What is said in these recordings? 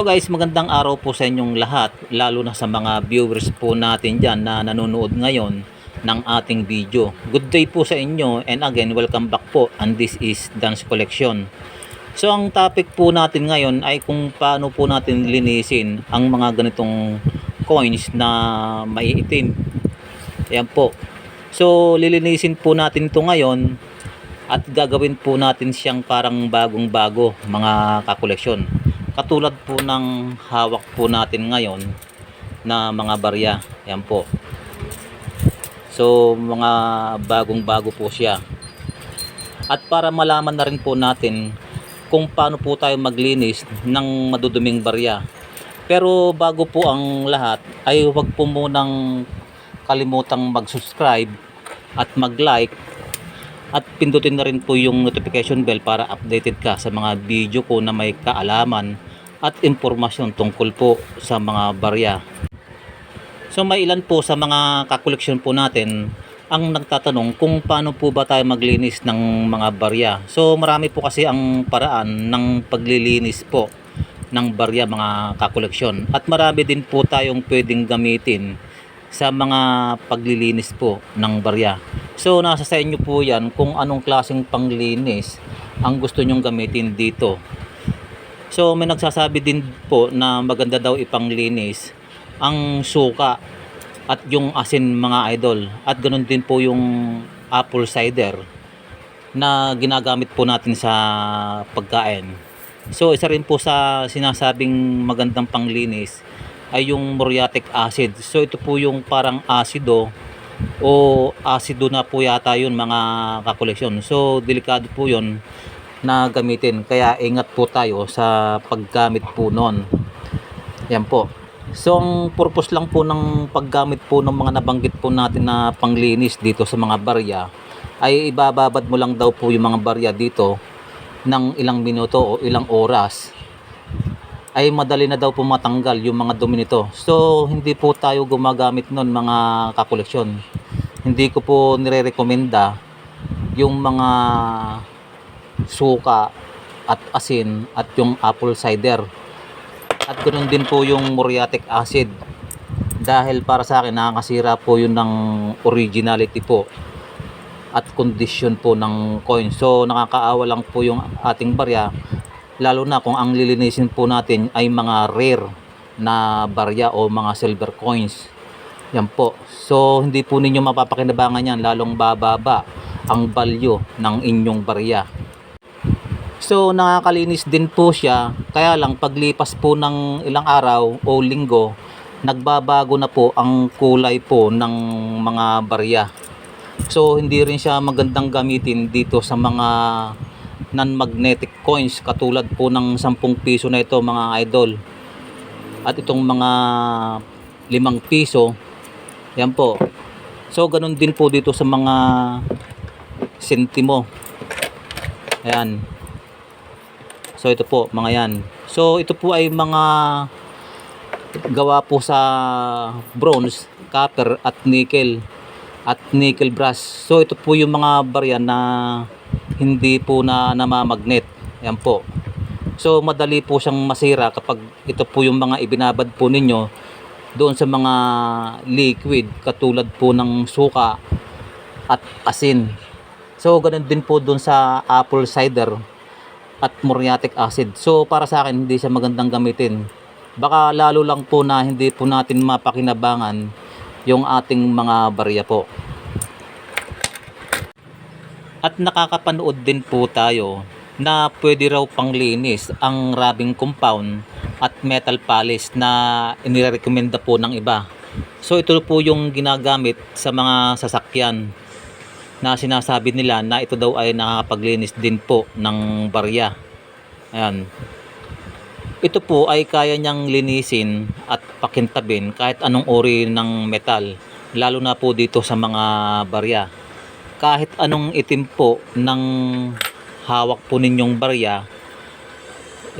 Hello guys, magandang araw po sa inyong lahat, lalo na sa mga viewers po natin dyan na nanonood ngayon ng ating video. Good day po sa inyo and again, welcome back po and this is Dance Collection. So ang topic po natin ngayon ay kung paano po natin linisin ang mga ganitong coins na maiitim. Ayan po. So lilinisin po natin ito ngayon at gagawin po natin siyang parang bagong bago mga kakoleksyon. Katulad po ng hawak po natin ngayon na mga barya. Yan po. So mga bagong bago po siya. At para malaman na rin po natin kung paano po tayo maglinis ng maduduming barya. Pero bago po ang lahat ay huwag po munang kalimutang mag-subscribe at mag-like at pindutin na rin po yung notification bell para updated ka sa mga video ko na may kaalaman at impormasyon tungkol po sa mga barya. So may ilan po sa mga kakoleksyon po natin ang nagtatanong kung paano po ba tayo maglinis ng mga barya. So marami po kasi ang paraan ng paglilinis po ng barya mga kakoleksyon. At marami din po tayong pwedeng gamitin sa mga paglilinis po ng barya. So nasa sa inyo po yan kung anong klaseng panglinis ang gusto nyong gamitin dito. So may nagsasabi din po na maganda daw ipanglinis ang suka at yung asin mga idol. At ganoon din po yung apple cider na ginagamit po natin sa pagkain. So isa rin po sa sinasabing magandang panglinis ay yung muriatic acid. So ito po yung parang asido o asido na po yata yun mga kakoleksyon. So delikado po yun na gamitin. Kaya ingat po tayo sa paggamit po nun. Yan po. So ang purpose lang po ng paggamit po ng mga nabanggit po natin na panglinis dito sa mga barya ay ibababad mo lang daw po yung mga barya dito ng ilang minuto o ilang oras ay madali na daw po matanggal yung mga dumi nito. So, hindi po tayo gumagamit nun mga kakoleksyon. Hindi ko po nire-recommenda yung mga suka at asin at yung apple cider. At ganoon din po yung muriatic acid. Dahil para sa akin nakakasira po yun ng originality po at condition po ng coin. So nakakaawa lang po yung ating barya lalo na kung ang lilinisin po natin ay mga rare na barya o mga silver coins. Yan po. So hindi po ninyo mapapakinabangan yan lalong bababa ang value ng inyong barya. So nakakalinis din po siya kaya lang paglipas po ng ilang araw o linggo nagbabago na po ang kulay po ng mga barya. So hindi rin siya magandang gamitin dito sa mga non-magnetic coins katulad po ng 10 piso na ito mga idol. At itong mga 5 piso, yan po. So ganun din po dito sa mga sentimo. Ayan. So ito po mga yan. So ito po ay mga gawa po sa bronze, copper at nickel at nickel brass. So ito po yung mga barya na hindi po na namamagnet. Yan po. So madali po siyang masira kapag ito po yung mga ibinabad po ninyo doon sa mga liquid katulad po ng suka at asin. So ganun din po doon sa apple cider at muriatic acid. So para sa akin hindi siya magandang gamitin. Baka lalo lang po na hindi po natin mapakinabangan yung ating mga barya po. At nakakapanood din po tayo na pwede raw panglinis ang rubbing compound at metal polish na inirekomenda po ng iba. So ito po yung ginagamit sa mga sasakyan na sinasabi nila na ito daw ay nakakapaglinis din po ng barya. Ayan. Ito po ay kaya niyang linisin at pakintabin kahit anong uri ng metal, lalo na po dito sa mga barya. Kahit anong itim po ng hawak po ninyong barya,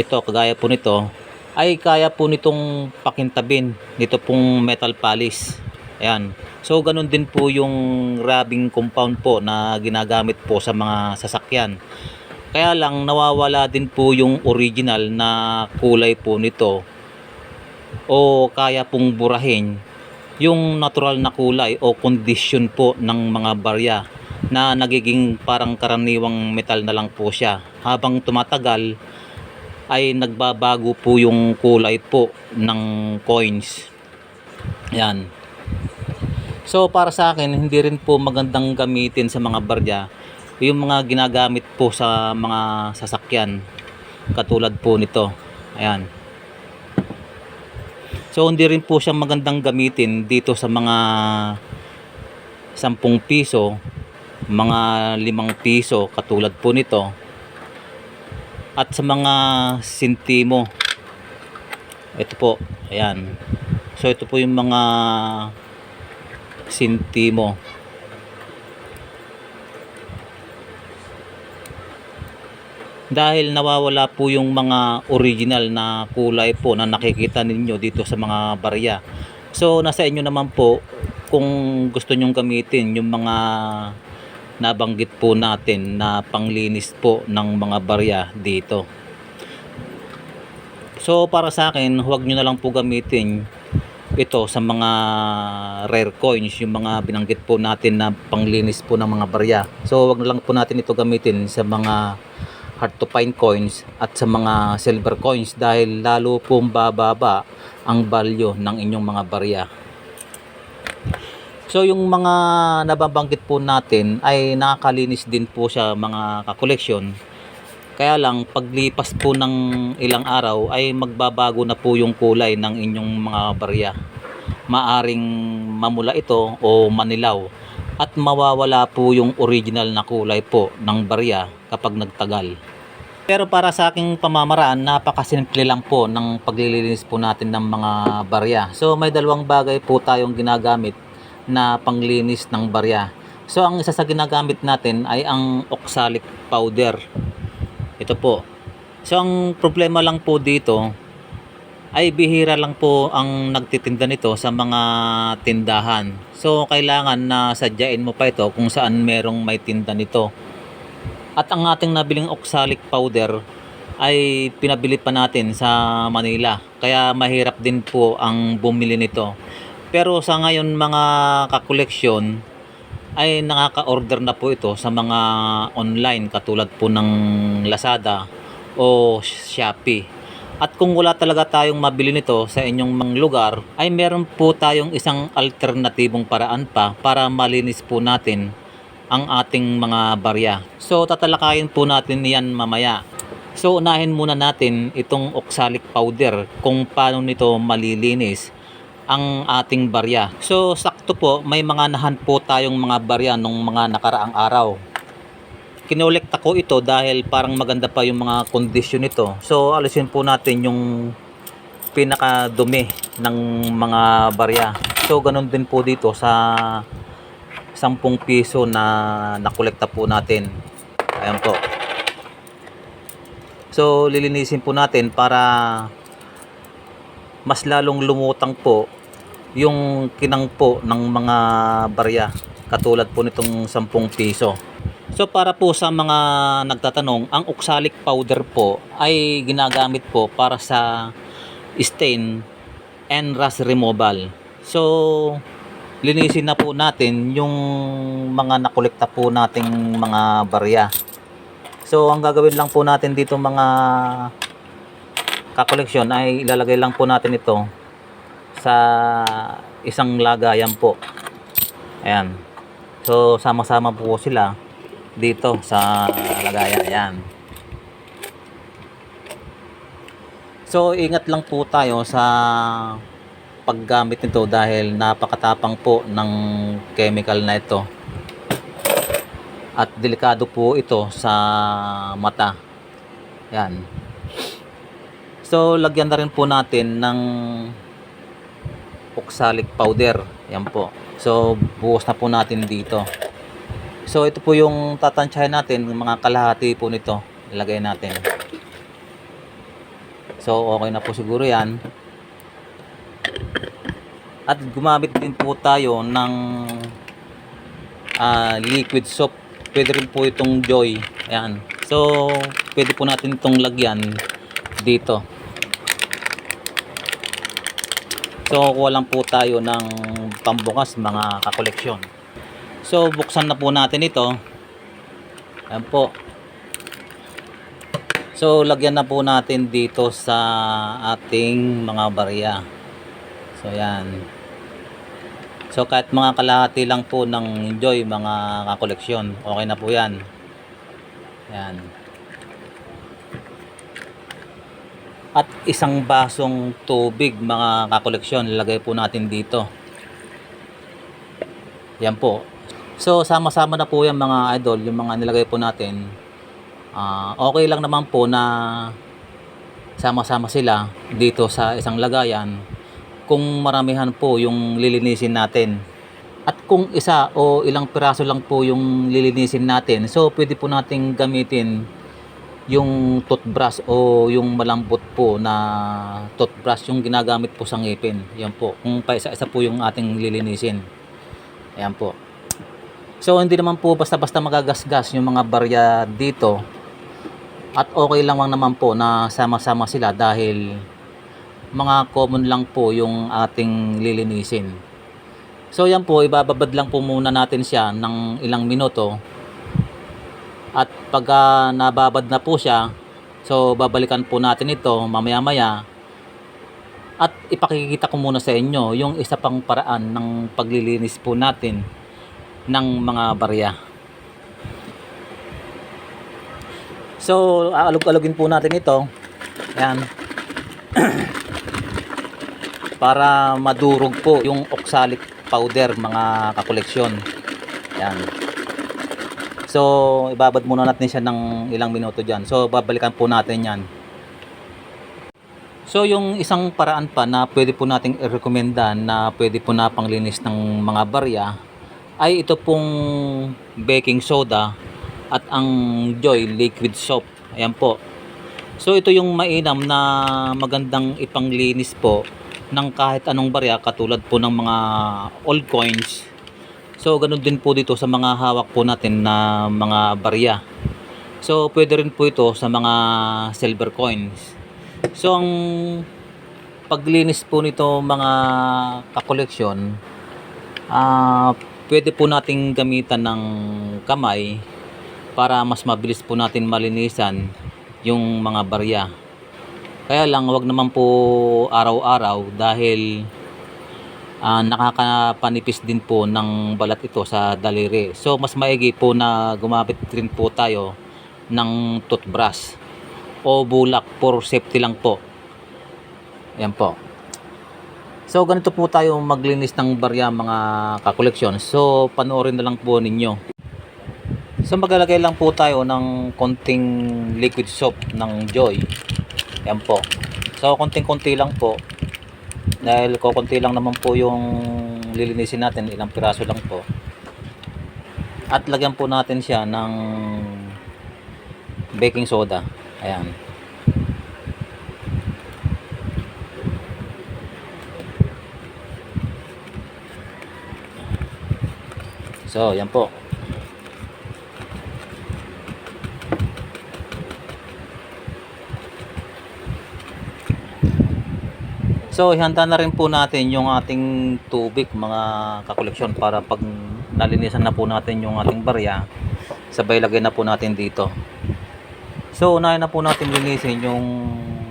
ito kagaya po nito, ay kaya po nitong pakintabin nito pong metal polish. Ayan. So ganun din po yung rubbing compound po na ginagamit po sa mga sasakyan. Kaya lang nawawala din po yung original na kulay po nito o kaya pong burahin yung natural na kulay o condition po ng mga barya na nagiging parang karaniwang metal na lang po siya. Habang tumatagal ay nagbabago po yung kulay po ng coins. Yan. So para sa akin, hindi rin po magandang gamitin sa mga barya yung mga ginagamit po sa mga sasakyan katulad po nito. Ayan. So hindi rin po siya magandang gamitin dito sa mga 10 piso, mga 5 piso katulad po nito. At sa mga sintimo. Ito po, ayan. So ito po yung mga sintimo. dahil nawawala po yung mga original na kulay po na nakikita ninyo dito sa mga barya. So nasa inyo naman po kung gusto nyong gamitin yung mga nabanggit po natin na panglinis po ng mga barya dito. So para sa akin, huwag nyo na lang po gamitin ito sa mga rare coins, yung mga binanggit po natin na panglinis po ng mga barya. So huwag na lang po natin ito gamitin sa mga hard to find coins at sa mga silver coins dahil lalo pong bababa ang value ng inyong mga barya. So yung mga nababanggit po natin ay nakakalinis din po siya mga kakoleksyon. Kaya lang paglipas po ng ilang araw ay magbabago na po yung kulay ng inyong mga barya. Maaring mamula ito o manilaw at mawawala po yung original na kulay po ng barya kapag nagtagal. Pero para sa aking pamamaraan, napakasimple lang po ng paglilinis po natin ng mga barya. So may dalawang bagay po tayong ginagamit na panglinis ng barya. So ang isa sa ginagamit natin ay ang oxalic powder. Ito po. So ang problema lang po dito ay bihira lang po ang nagtitinda nito sa mga tindahan. So kailangan na sadyain mo pa ito kung saan merong may tinda nito. At ang ating nabiling oxalic powder ay pinabili pa natin sa Manila. Kaya mahirap din po ang bumili nito. Pero sa ngayon mga kakoleksyon ay nakaka-order na po ito sa mga online katulad po ng Lazada o Shopee. At kung wala talaga tayong mabili nito sa inyong mga lugar, ay meron po tayong isang alternatibong paraan pa para malinis po natin ang ating mga barya. So tatalakayin po natin yan mamaya. So unahin muna natin itong oxalic powder kung paano nito malilinis ang ating barya. So sakto po may mga nahan po tayong mga barya nung mga nakaraang araw. Kinolekta ko ito dahil parang maganda pa yung mga kondisyon nito. So alisin po natin yung pinakadumi ng mga barya. So ganun din po dito sa 10 piso na nakolekta po natin. Ayan po. So, lilinisin po natin para mas lalong lumutang po yung kinang po ng mga barya katulad po nitong 10 piso. So para po sa mga nagtatanong, ang oxalic powder po ay ginagamit po para sa stain and rust removal. So linisin na po natin yung mga nakolekta po nating mga barya. So ang gagawin lang po natin dito mga kakoleksyon ay ilalagay lang po natin ito sa isang lagayan po. Ayan. So sama-sama po sila dito sa lagayan. Ayan. So ingat lang po tayo sa paggamit nito dahil napakatapang po ng chemical na ito at delikado po ito sa mata yan so lagyan na rin po natin ng oxalic powder. Yan po. So buhos na po natin dito. So ito po yung tatansyahin natin mga kalahati po nito. Ilagay natin. So okay na po siguro yan. At gumamit din po tayo ng ah, liquid soap. Pwede rin po itong Joy. Ayan, So, pwede po natin itong lagyan dito. So, kuha lang po tayo ng pambukas mga kakoleksyon. So, buksan na po natin ito. Ayan po. So, lagyan na po natin dito sa ating mga barya. So, yan. So, kahit mga kalahati lang po ng enjoy mga kakoleksyon, okay na po yan. Yan. At isang basong tubig mga kakoleksyon, lagay po natin dito. Yan po. So, sama-sama na po yan mga idol, yung mga nilagay po natin. Ah, okay lang naman po na sama-sama sila dito sa isang lagayan kung maramihan po yung lilinisin natin. At kung isa o ilang piraso lang po yung lilinisin natin, so pwede po nating gamitin yung toothbrush o yung malambot po na toothbrush yung ginagamit po sa ngipin. Yan po. Kung pa isa-isa po yung ating lilinisin. Ayan po. So hindi naman po basta-basta magagasgas yung mga barya dito. At okay lang naman po na sama-sama sila dahil mga common lang po yung ating lilinisin. So yan po, ibababad lang po muna natin siya ng ilang minuto. At pagka nababad na po siya, so babalikan po natin ito mamaya-maya. At ipakikita ko muna sa inyo yung isa pang paraan ng paglilinis po natin ng mga barya. So, aalog-alogin po natin ito. Ayan. Para madurog po yung oxalic powder mga kakoleksyon. Ayan. So, ibabad muna natin siya ng ilang minuto dyan. So, babalikan po natin yan. So, yung isang paraan pa na pwede po nating i-recommenda na pwede po na panglinis ng mga barya ay ito pong baking soda at ang Joy liquid soap. Ayan po. So ito yung mainam na magandang ipanglinis po ng kahit anong barya katulad po ng mga old coins. So ganun din po dito sa mga hawak po natin na mga barya. So pwede rin po ito sa mga silver coins. So ang paglinis po nito mga kakoleksyon ah pwede po nating gamitan ng kamay para mas mabilis po natin malinisan yung mga barya. Kaya lang wag naman po araw-araw dahil ah, nakakapanipis din po ng balat ito sa daliri. So mas maigi po na gumamit rin po tayo ng toothbrush o bulak for safety lang po. Yan po. So ganito po tayo maglinis ng barya mga kakoleksyon. So panoorin na lang po ninyo. So maglalagay lang po tayo ng konting liquid soap ng Joy. Yan po. So konting-konti lang po. Dahil kokonti lang naman po yung lilinisin natin, ilang piraso lang po. At lagyan po natin siya ng baking soda. Ayan. So, yan po. So, ihanda na rin po natin yung ating tubig mga kakoleksyon para pag nalinisan na po natin yung ating barya, sabay lagay na po natin dito. So, unahin na po natin linisin yung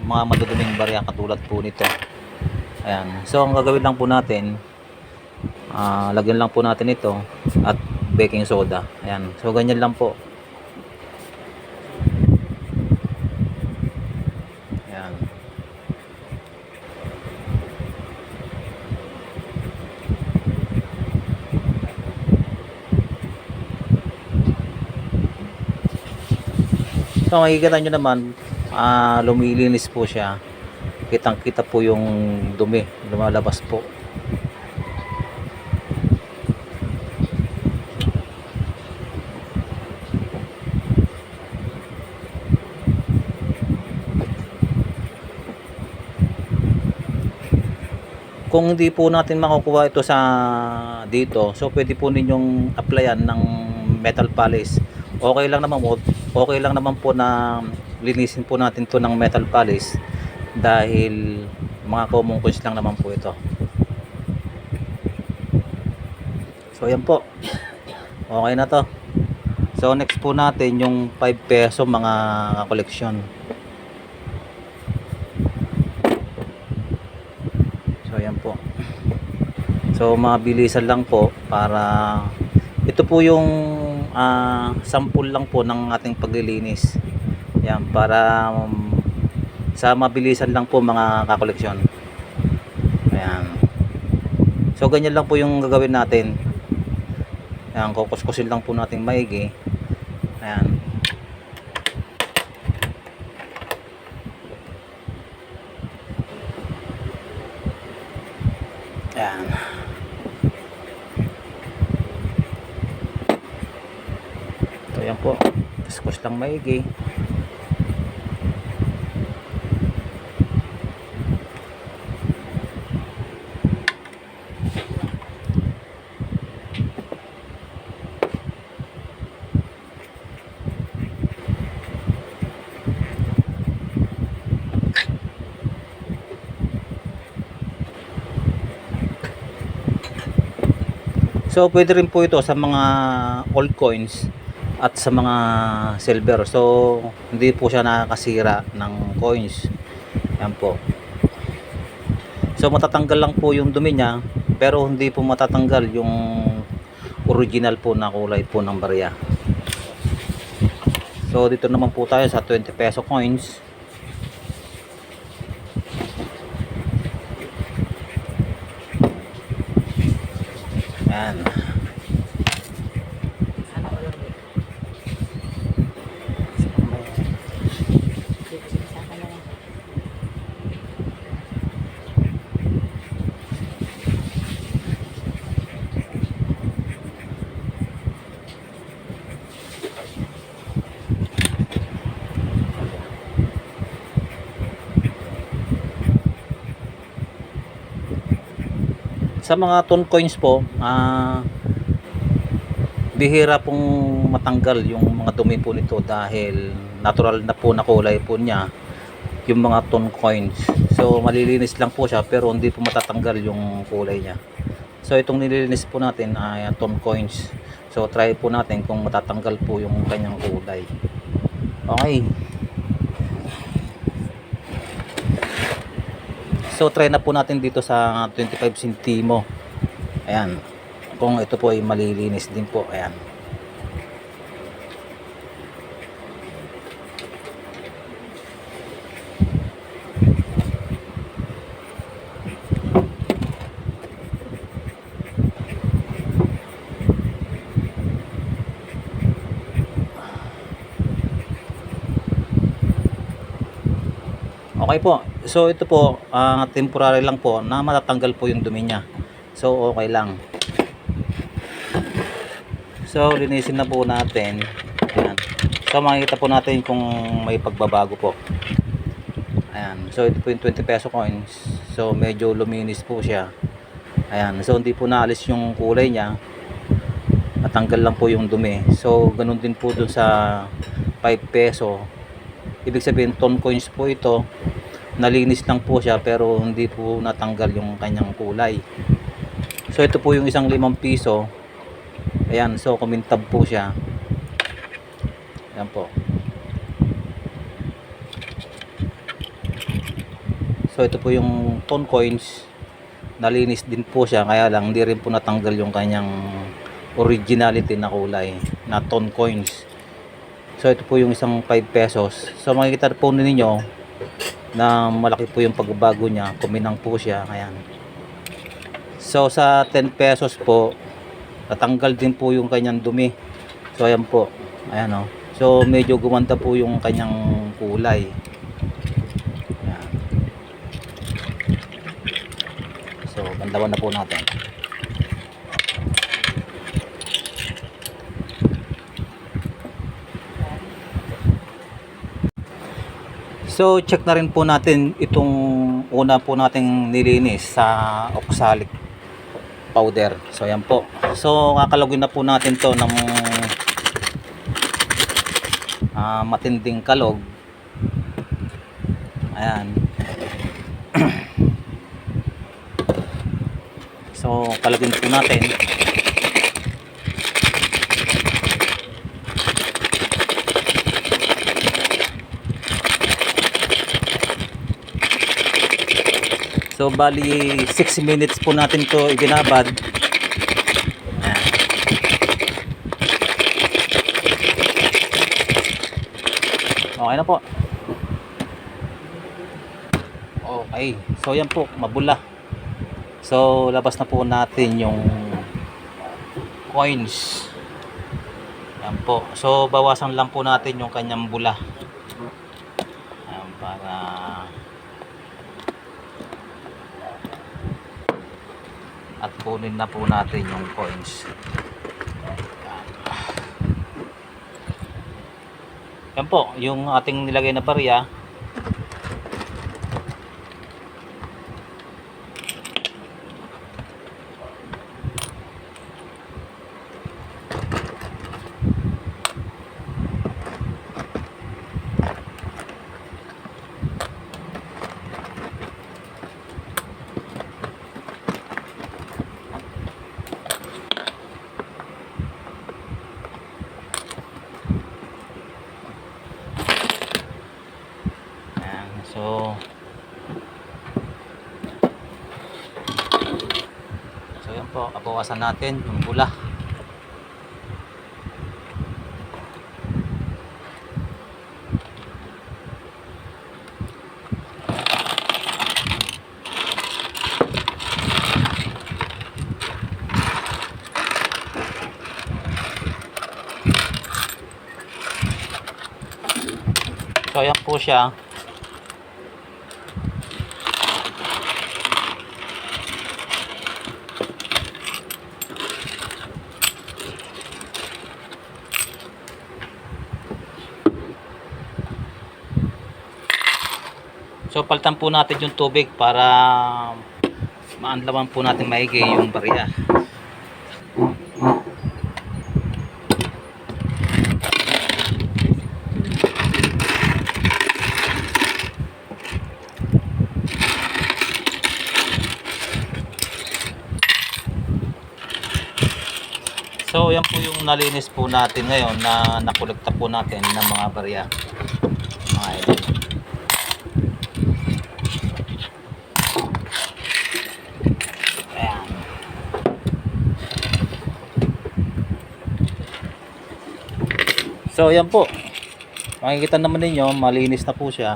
mga maduduming barya katulad po nito. Ayan. So, ang gagawin lang po natin, ah, lagyan lang po natin ito at baking soda. Ayan. So, ganyan lang po. Ayan. So makikita nyo naman, ah lumilinis po siya. Kitang kita po yung dumi, lumalabas po. Kung hindi po natin makukuha ito sa dito, so pwede po ninyong applyan ng metal polish okay lang naman po, okay lang naman po na linisin po natin to ng metal polish dahil mga common coins lang naman po ito. So ayan po. Okay na to. So next po natin yung 5 peso mga koleksyon. So ayan po. So mabilisan lang po para ito po yung ah, sample lang po ng ating paglilinis. Yan para um, sa mabilisan lang po mga kakoleksyon. Ayan. So ganyan lang po yung gagawin natin. Ayan, kukuskusin lang po natin maigi. Ayan. So yan po. Kuskus lang maigi. So pwede rin po ito sa mga old coins at sa mga silver. So hindi po siya nakakasira ng coins. Yan po. So matatanggal lang po yung dumi niya pero hindi po matatanggal yung original po na kulay po ng barya. So dito naman po tayo sa 20 peso coins. Yan. Sa mga ton coins po, ah bihira pong matanggal yung mga dumi po nito dahil natural na po na kulay po niya yung mga ton coins. So malilinis lang po siya pero hindi po matatanggal yung kulay niya. So itong nililinis po natin ay ton coins. So try po natin kung matatanggal po yung kanyang kulay. Okay. So try na po natin dito sa 25 centimo. Ayan. Kung ito po ay malilinis din po. Ayan. Okay po. So ito po, ah, temporary lang po na matatanggal po yung dumi niya. So okay lang. So linisin na po natin. Ayan. So makikita po natin kung may pagbabago po. Ayan. So ito po yung 20 peso coins. So medyo luminis po siya. Ayan. So hindi po naalis yung kulay niya. Natanggal lang po yung dumi. So ganun din po dun sa 5 peso. Ibig sabihin ton coins po ito. Nalinis lang po siya pero hindi po natanggal yung kanyang kulay. So ito po yung isang limang piso. Ayan, so kumintab po siya. Ayan po. So ito po yung ton coins. Nalinis din po siya kaya lang hindi rin po natanggal yung kanyang originality na kulay na ton coins. So ito po yung isang 5 pesos. So makikita po ninyo na malaki po yung pagbabago niya. Kuminang po siya. Ayan. So sa 10 pesos po, natanggal din po yung kanyang dumi. So ayan po. Ayan o. So medyo gumanda po yung kanyang kulay. Ayan. So bandawan na po natin. So check na rin po natin itong una po nating nilinis sa oxalic powder. So ayan po. So kakalagin na po natin to ng ah, matinding kalog. Ayan. so, kalagin po natin. Bali 6 minutes po natin to ibinabad. Okay na po. Okay. So yan po, mabula. So labas na po natin yung coins. Yan po. So bawasan lang po natin yung kanyang bula. Yan para at kunin na po natin yung coins. Yan po, yung ating nilagay na barya. Ayan, so So abawasan natin yung bula. So yan po siya. So palitan po natin yung tubig para maanlawan po natin maigi yung barya. So yan po yung nalinis po natin ngayon na nakolekta po natin ng mga barya. Mga idol. So, yan po. Makikita naman ninyo, malinis na po siya.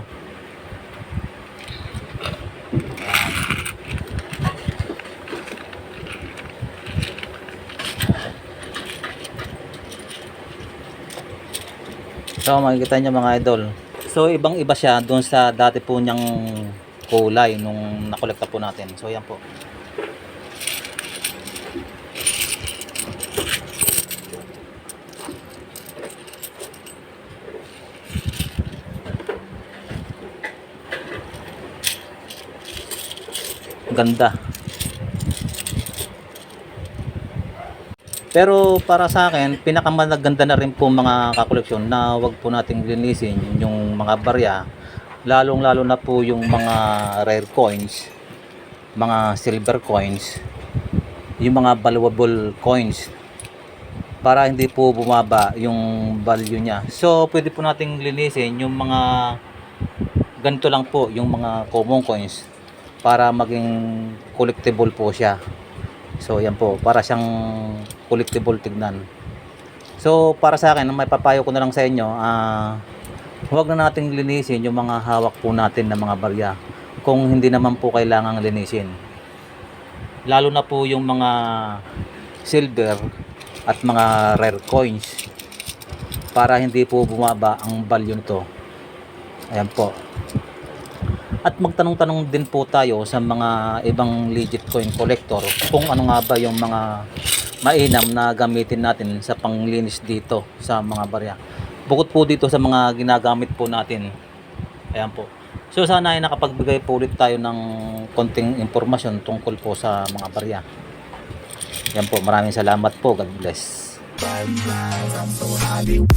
So, makikita nyo mga idol. So, ibang iba siya doon sa dati po niyang kulay nung nakolekta po natin. So, yan po. Ganda. Pero para sa akin, pinakamaganda na rin po mga kakoleksyon na wag po nating linisin yung mga barya. Lalong lalo na po yung mga rare coins, mga silver coins, yung mga valuable coins para hindi po bumaba yung value niya. So, pwede po nating linisin yung mga ganito lang po, yung mga common coins para maging collectible po siya. So, yan po, para siyang collectible tignan. So, para sa akin, may papayo ko na lang sa inyo, ah, huwag na nating linisin yung mga hawak po natin na mga barya kung hindi naman po kailangang linisin. Lalo na po yung mga silver at mga rare coins para hindi po bumaba ang value nito. Ayan po. At magtanong-tanong din po tayo sa mga ibang legit coin collector kung ano nga ba yung mga mainam na gamitin natin sa panglinis dito sa mga barya. Bukod po dito sa mga ginagamit po natin. Ayan po. So sana ay nakapagbigay po ulit tayo ng konting impormasyon tungkol po sa mga barya. Yan po, maraming salamat po. God bless. Hollywood.